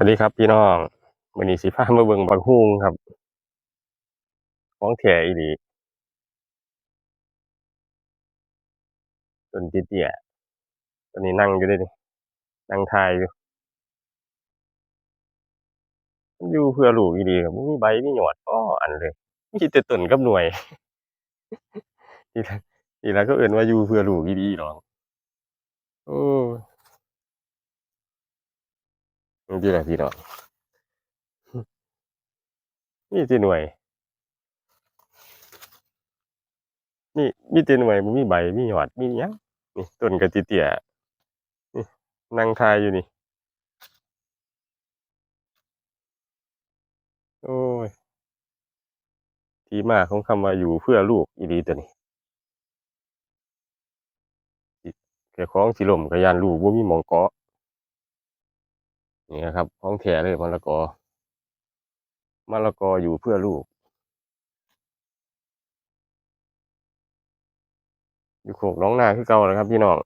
วัสดีครับ พี่น้องวันนี้สิพามาเบิ่งบักฮุ่งครับของแท้อีหลีต้นเตี้ยๆต้นนี้นั่งอยู่ด้นี่นั่งทายอยู่อยู่เพื่อลูกอีหลีครับบ่มีใบมียอดพ้ออันเลยมีแต่ต้นกับหน่วยนี่ล่ะนี่ล่ะเขาเอิ้นว่าอยู่เพื่อลูกอีหลีดอกโอ้ ยจังซี่ละพี่น้องมีแต่หน่วยมีมีต่หน่วยมีใบมียอดมีหยังนี่ต้นก็เตี้ยนี่นั่งทายอยู่นี่ โอ้ย ที่มาของคำว่าอยู่เพื่อลูกอีหลีตัวนี้สิเจ้าของสิลมก็ย้านลูกบ่มีหมองเกาะ นี่นะครับของแท้เลยมะละกอมะละกออยู่เพื่อลูกอยู่โขกน้องนาคือเก่าแล้วครับพี่น้อง